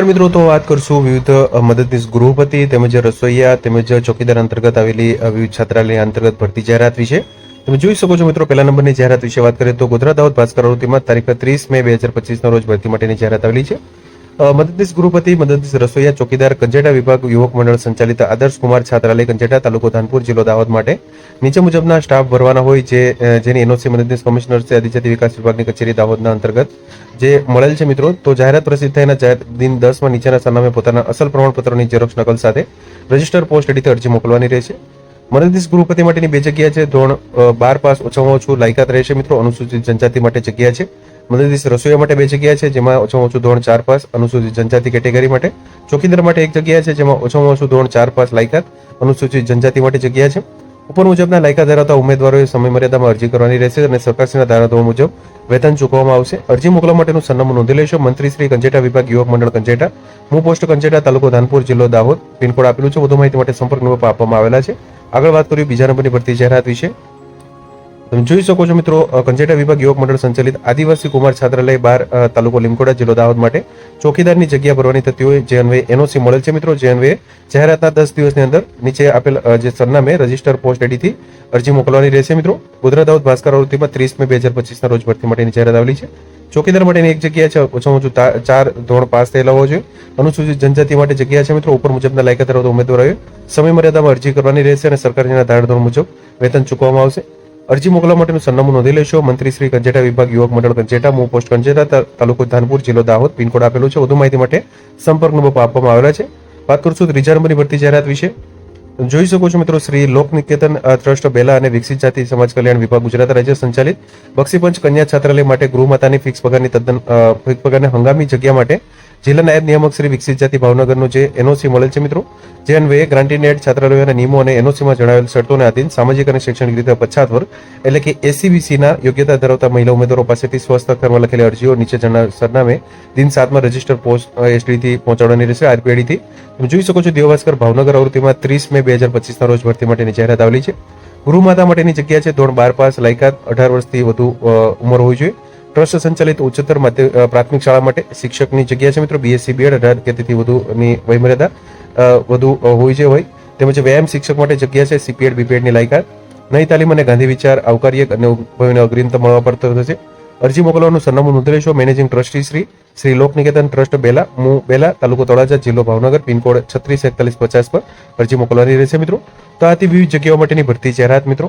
મિત્રો, તો વાત કરશું વિવિધ મદદનીશ ગૃહપતિ તેમજ રસોઈયા તેમજ ચોકીદાર અંતર્ગત આવેલી વિવિધ છાત્રાલય અંતર્ગત ભરતી જાહેરાત વિશે. તમે જોઈ શકો છો મિત્રો, પહેલા નંબરની જાહેરાત વિશે વાત કરીએ તો ગોધરા દાહોદ ભાસ્કર તારીખ ત્રીસ મે બે હજાર પચીસના રોજ ભરતી માટેની જાહેરાત આવેલી છે. મદદનીશ ગૃહપતિ મદદનીશ રસોઈયા, ચોકીદાર, કંજેટા વિભાગ, યુવક મંડળ સંચાલિત આદર્શ કુમાર છાત્રાલય, કંજેટા તાલુકો ધાનપુર જિલ્લો દાહોદ માટે. નીચે મુજબના સ્ટાફ ભરવાના હોય જે જેની એનઓસી મદદનીશ કમિશનર છે, આદિજાતિ વિકાસ વિભાગની કચેરી દાહોદના અંતર્ગત. જે મળેલ છે મિત્રો, તો જાહેરાત પ્રસિદ્ધ થયાના જાહેર- દિન દસમાં નીચેના સરનામે પોતાના અસલ પ્રમાણપત્રોની ઝેરોક્ષ નકલ સાથે રજિસ્ટર પોસ્ટ એડીથી અરજી મોકલવાની રહેશે. મદદનીશ ગૃહપતિ માટેની બે જગ્યા છે, ધોરણ બાર પાસ ઓછામાં ઓછું લાયકાત રહેશે મિત્રો, અનુસૂચિત જનજાતિ માટે જગ્યા છે. મદદનીશ રસોઈયા માટે બે જગ્યા છે, જેમાં ઓછામાં ઓછું ધોરણ ચાર પાસ, અનુસૂચિત જનજાતિ કેટેગરી માટે. ચોકીદાર માટે એક જગ્યા છે, જેમાં ઓછામાં ઓછું ધોરણ ચાર પાસ લાયકાત, અનુસૂચિત જનજાતિ માટે જગ્યા છે. ઉપર મુજબના લાયકાત ધરાવતા ઉમેદવારોએ સમય મર્યાદામાં અરજી કરવાની રહેશે અને સરકારશ્રીના ધારાધોરણ મુજબ વેતન ચૂકવવામાં આવશે. અરજી મોકલવા માટેનું સરનામું નોંધી લેશો. મંત્રી શ્રી કંજેટા વિભાગ યુવક મંડળ કંજેટા હું પોસ્ટ કંજેટા, તાલુકો ધાનપુર જિલ્લો દાહોદ. પિનકોડ આપેલું છે. વધુ માહિતી માટે સંપર્ક નંબર આપવામાં આવેલા છે. આગળ વાત કરીએ બીજા નંબરની ભરતી જાહેરાત વિશે. તમે જોઈ શકો છો મિત્રો કંજેટા વિભાગ યુવક મંડળ સંચાલિત આદિવાસી કુમાર છાત્રાલય બાર તાલુકો લીમકોડા જિલ્લો દાહોદ માટે ચોકીદારની જગ્યા ભરવાની થતી હોય જે અન્વયે એનઓસી મળેલ છે મિત્રો, જે અન્વયે જાહેરાતના દસ દિવસની અંદર નીચે આપેલ જે સરનામે રજિસ્ટર પોસ્ટ એડીથી અરજી મોકલવાની રહેશે મિત્રો. ગોધરા દાહોદ ભાસ્કર આવૃત્તિમાં ત્રીસ મે બે હજાર પચીસના રોજ ભરતી માટેની જાહેરાત આવેલી છે. ચોકીદાર માટેની એક જગ્યા છે, ઓછામાં ઓછું ચાર ધોરણ પાસ થયેલા હોવો જોઈએ. અનુસૂચિત જનજાતિ માટે જગ્યા છે મિત્રો, ઉપર મુજબના લાયકાત ધરાવતા ઉમેદવારોએ સમય મર્યાદામાં અરજી કરવાની રહેશે અને સરકારના ધારાધોરણ મુજબ વેતન ચૂકવવામાં આવશે. અરજી મોકલવા માટેનું સરનામું નોંધી લેશો મંત્રી શ્રી કંજેટા વિભાગ યુવક મંડળ કંજેટા મૂળ પોસ્ટ કંજેટા તાલુકો ધાનપુર જિલ્લો દાહોદ પિનકોડ આપેલું છે. વધુ માહિતી માટે સંપર્ક નંબર આપવામાં આવેલા છે. વાત કરશું ત્રીજા નંબરની ભરતી જાહેરાત વિશે. જોઈ શકો છો મિત્રો, શ્રી લોક નિકેતન ટ્રસ્ટ, બેલા અને વિકસિત જાતિ સમાજ કલ્યાણ વિભાગ ગુજરાત રાજ્ય સંચાલિત બક્ષીપંચ કન્યા છાત્રાલય માટે ગૃહમાતાની ફિક્સ પગારની તદ્દન ફિક્સ પગારની હંગામી જગ્યા માટે જિલ્લા નાયબ નિયામક શ્રી વિકસિત જાતિ ભાવનગરનું જે એનઓસી મળેલ છે મિત્રો, જે અન્વયે ગ્રાન્ટીનેટ છાત્રાલયોના નિયમો અને એનઓસીમાં જણાવેલ શરતોને આધીન સામાજિક અને શૈક્ષણિક રીતે પછાત વર્ગ એટલે કે એસીબીસીના યોગ્યતા ધરાવતા મહિલા ઉમેદવારો પાસેથી સ્વસ્થ કરવા લખેલી અરજીઓ નીચે સરનામે દિન સાતમાં રજિસ્ટર પોસ્ટ એસટીથી પહોંચાડવાની રહેશે. આરપીઆઈડીથી તમે જોઈ શકો છો દેવભાસ્કર ભાવનગર આવૃત્તિમાં ત્રીસ મે બે હજાર પચીસના રોજ ભરતી માટેની જાહેરાત આવેલી છે. ગૃહમાતા માટેની જગ્યા છે ધોરણ બાર પાસ, લાયકાત અઢાર વર્ષથી વધુ ઉંમર હોવી જોઈએ. ટ્રસ્ટ સંચાલિત ઉચ્ચતર પ્રાથમિક શાળા માટે શિક્ષકની જગ્યા છે મિત્રો. બીએસસી બીએડ અઢાર કે તેથી વધુની વયમર્યાદા વધુ હોય જે હોય. તેમજ વ્યાયામ શિક્ષક માટે જગ્યા છે સીપીએડ બીપીએડની લાયકાત. નહીં તાલીમ અને ગાંધી વિચાર આવકાર્ય અને ઉદ્ભવીને અગ્રીમતા મળવા પડતો થશે અરજી મોકલવાનું સરનામું નોંધી લેશો managing trustee Shri Shri Lok Niketan trust, Bela, મુ, બેલા, તાલુકો તળાજા, જિલ્લો ભાવનગર, પિનકોડ છત્રીસ એકતાલીસ પચાસ પર અરજી મોકલવાની રહેશે મિત્રો. તો આથી વિવિધ જગ્યાઓ માટેની ભરતી જાહેરાત મિત્રો.